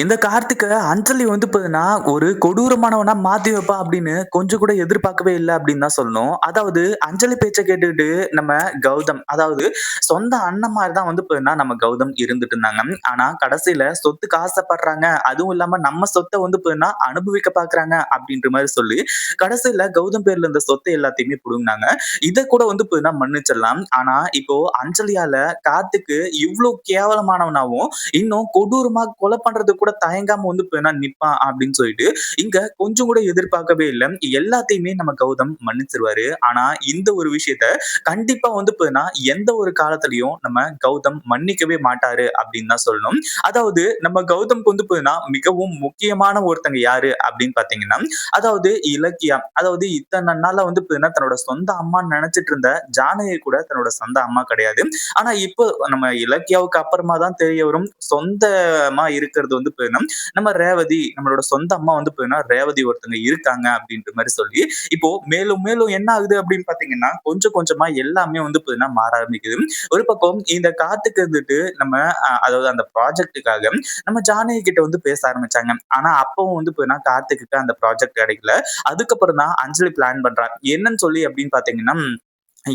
இந்த கார்த்திக்க அஞ்சலி வந்து பார்த்தீங்கன்னா, ஒரு கொடூரமானவனா மாத்தி வைப்பா அப்படின்னு கொஞ்சம் கூட எதிர்பார்க்கவே இல்லை அப்படின்னு தான் சொல்லணும். அதாவது அஞ்சலி பேச்சை கேட்டுக்கிட்டு நம்ம கௌதம், அதாவது சொந்த அண்ணன் மாதிரி தான் வந்து பார்த்தீங்கன்னா, நம்ம கௌதம் இருந்துட்டு இருந்தாங்க. ஆனா கடைசியில சொத்துக்கு ஆசைப்படுறாங்க. அதுவும் இல்லாம நம்ம சொத்தை வந்து பார்த்தீங்கன்னா, அனுபவிக்க பார்க்குறாங்க அப்படின்ற மாதிரி சொல்லி, கடைசியில கௌதம் பேர்ல இருந்த சொத்தை எல்லாத்தையுமே புடுங்கினாங்க இதை கூட வந்து பார்த்தீங்கன்னா மன்னிச்சிடலாம். ஆனா இப்போ அஞ்சலியால கார்த்திக்கு இவ்வளவு கேவலமானவனாவும், இன்னும் கொடூரமா கொலை பண்றது கூட தயங்காம வந்து இப்ப நிப்பான் அப்படின்னு சொல்லிட்டு இங்க கொஞ்சம் கூட எதிர்பார்க்கவே இல்ல. எல்லாத்தையுமே நம்ம கௌதம் மன்னிச்சிருவாரு. ஆனா இந்த ஒரு விஷயத்த கண்டிப்பா வந்து இப்ப எந்த ஒரு காலத்திலயும் நம்ம கௌதம் மன்னிக்கவே மாட்டாரு அப்படின்னு தான் சொல்லணும். அதாவது நம்ம கௌதம்க்கு வந்து மிகவும் முக்கியமான ஒருத்தங்க யாரு அப்படின்னு பாத்தீங்கன்னா அதாவது இலக்கியம் அதாவது இத்தனை நாளா வந்து தன்னோட சொந்த அம்மா நினைச்சிட்டு இருந்த ஜானகி கூட தன்னோட சொந்த அம்மா கிடையாது. ஆனா இப்போ நம்ம இலக்கியாவுக்கு அப்புறமா தான் தெரிய வரும். சொந்தமா இருக்கிறது வந்து போயிடும் நம்ம ரேவதி நம்மளோட சொந்த அம்மா வந்து போயினா ரேவதி ஒருத்தங்க இருக்காங்க அப்படின்ற மாதிரி சொல்லி இப்போ மேலும் மேலும் என்ன ஆகுது அப்படின்னு பாத்தீங்கன்னா கொஞ்சம் கொஞ்சமா எல்லாமே வந்து போயினா மாற ஆரம்பிக்குது. ஒரு பக்கம் இந்த காத்துக்கு இருந்துட்டு நம்ம அதாவது அந்த ப்ராஜெக்டுக்காக நம்ம ஜானகி கிட்ட வந்து பேச ஆரம்பிச்சாங்க. ஆனா அப்பவும் வந்து போயினா கார்த்திக்கு அந்த ப்ராஜெக்ட் கிடைக்கல. அதுக்கப்புறம் தான் அஞ்சலி பிளான் பண்றாங்க என்னன்னு சொல்லி அப்படின்னு பாத்தீங்கன்னா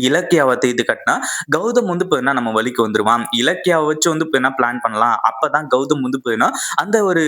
இலக்கியாவை இது கட்டினா கௌதம் வந்து இப்போ நம்ம வழிக்கு வந்துருவான். இலக்கியாவை வச்சு வந்து இப்போ என்ன பிளான் பண்ணலாம். அப்பதான் கௌதம் வந்து இப்போ அந்த ஒரு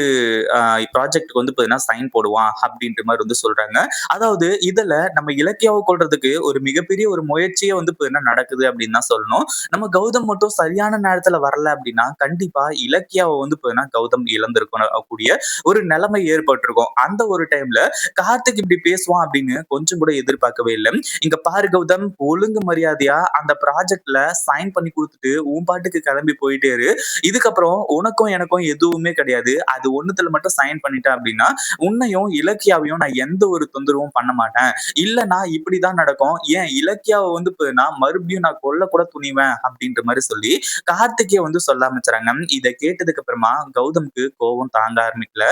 ப்ராஜெக்ட்டுக்கு வந்து இப்போ சைன் போடுவான் அப்படின்ற மாதிரி வந்து சொல்றாங்க. அதாவது இதுல நம்ம இலக்கியாவை கொள்றதுக்கு ஒரு மிகப்பெரிய ஒரு முயற்சியே வந்து இப்போ என்ன நடக்குது அப்படின்னு தான் சொல்லணும். நம்ம கௌதம் மட்டும் சரியான நேரத்துல வரல அப்படின்னா கண்டிப்பா இலக்கியாவை வந்து இப்போ கௌதம் இழந்திருக்கும் கூடிய ஒரு நிலைமை ஏற்பட்டிருக்கும். அந்த ஒரு டைம்ல கார்த்திக் இப்படி பேசுவான் அப்படின்னு கொஞ்சம் கூட எதிர்பார்க்கவே இல்லை. இங்க பாரு கௌதம் ஒழு ஒழுங்கு மரியாதையா அந்த ப்ராஜெக்ட்ல சைன் பண்ணி கொடுத்துட்டு உன் பாட்டுக்கு கிளம்பி போயிட்டே இரு. இதுக்கப்புறம் உனக்கும் எனக்கும் எதுவுமே கிடையாது. அது ஒண்ணுத்துல மட்டும் சைன் பண்ணிட்டேன் அப்படின்னா உன்னையும் இலக்கியாவையும் நான் எந்த ஒரு தொந்தரவும் பண்ண மாட்டேன். இல்லைன்னா இப்படிதான் நடக்கும். ஏன் இலக்கியாவை வந்து நான் மறுபடியும் நான் கொல்ல கூட துணிவேன் அப்படின்ற மாதிரி சொல்லி கார்த்திகே வந்து சொல்ல ஆரம்பிச்சாங்க. இதை கேட்டதுக்கு அப்புறமா கௌதமுக்கு கோபம் தாங்க ஆரம்பிக்கல.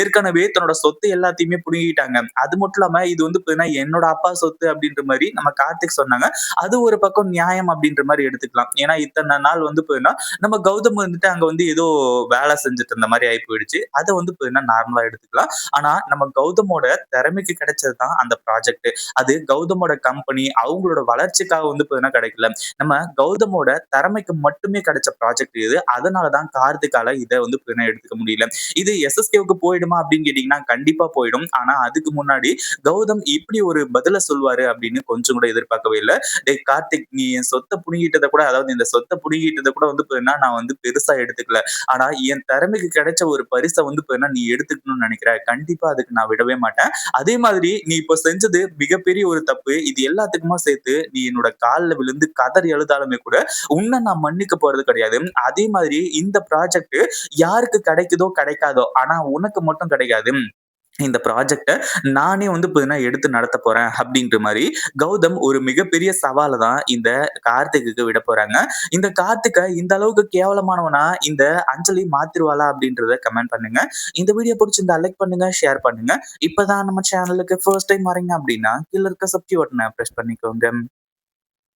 ஏற்கனவே தன்னோட சொத்து எல்லாத்தையுமே புடுங்கிட்டாங்க. அது மட்டும் இல்லாம இது வந்து என்னோட அப்பா சொத்து அப்படின்ற மாதிரி நம்ம கார்த்திக் சொன்னாங்க. அது ஒரு பக்கம் நியாயம் அப்படின்ற மாதிரி எடுத்துக்கலாம். ஏன்னா இத்தனை நாள் வந்து போயின்னா நம்ம கௌதம் வந்துட்டு அங்க வந்து ஏதோ வேலை செஞ்சுட்டு இருந்த மாதிரி ஆகி போயிடுச்சு. அதை வந்து போயின்னா நார்மலா எடுத்துக்கலாம். ஆனா நம்ம கௌதமோட திறமைக்கு கிடைச்சது தான் அந்த ப்ராஜெக்ட் அது கௌதமோட கம்பெனி அவங்களோட வளர்ச்சிக்காக வந்து போயின்னா கிடைக்கல. நம்ம கௌதமோட திறமைக்கு மட்டுமே கிடைச்ச ப்ராஜெக்ட் இது அதனாலதான் கார்த்திகால இதை வந்து எடுத்துக்க முடியல. இது எஸ்எஸ்கேவுக்கு போயிடுமா அப்படின்னு கேட்டீங்கன்னா கண்டிப்பா போயிடும். ஆனா அதுக்கு முன்னாடி கௌதம் இப்படி ஒரு பதில சொல்வாரு அப்படின்னு கொஞ்சம் கூட எதிர்பார்க்கவே இல்லை. டே கார்த்திக் நீ என் சொத்தை புடுங்கிட்டதை கூட அதாவது இந்த சொத்தை புடுங்கிட்டதை கூட வந்து போயின்னா நான் வந்து பெருசா எடுத்துக்கல. ஆனா என் திறமைக்கு கிடைச்ச ஒரு பரிசை வந்து போயின்னா நீ எடுத்துக்கணும்னு நினைக்கிற. கண்டிப்பா அதுக்கு நான் விடவே மாட்டேன். அதே மாதிரி நீ இப்ப செஞ்சது மிகப்பெரிய ஒரு தப்பு. இது எல்லாத்துக்குமா சேர்த்து நீ என்னோட காலில் விழுந்து கதறி எழுதாலுமே கூட உன்னை நான் மன்னிக்க போறது கிடையாது. அதே மாதிரி இந்த ப்ராஜெக்ட் யாருக்கு கிடைக்குதோ கிடைக்காதோ ஆனா உனக்கு மட்டும் கிடைக்காது. இந்த ப்ராஜெக்டை நானே வந்து பார்த்தீங்கன்னா எடுத்து நடத்த போறேன் அப்படின்ற மாதிரி கௌதம் ஒரு மிகப்பெரிய சவாலை தான் இந்த கார்த்திக்கு விட போறாங்க. இந்த கார்த்திகை இந்த அளவுக்கு கேவலமானவனா இந்த அஞ்சலி மாத்திருவாளா அப்படின்றத கமெண்ட் பண்ணுங்க. இந்த வீடியோ பிடிச்சிருந்தா லைக் பண்ணுங்க ஷேர் பண்ணுங்க. இப்பதான் நம்ம சேனலுக்கு ஃபர்ஸ்ட் டைம் வரீங்க அப்படின்னா கீழே இருக்க சப்ஸ்கிரைப் பட்டனை ப்ரெஸ் பண்ணிக்கோங்க.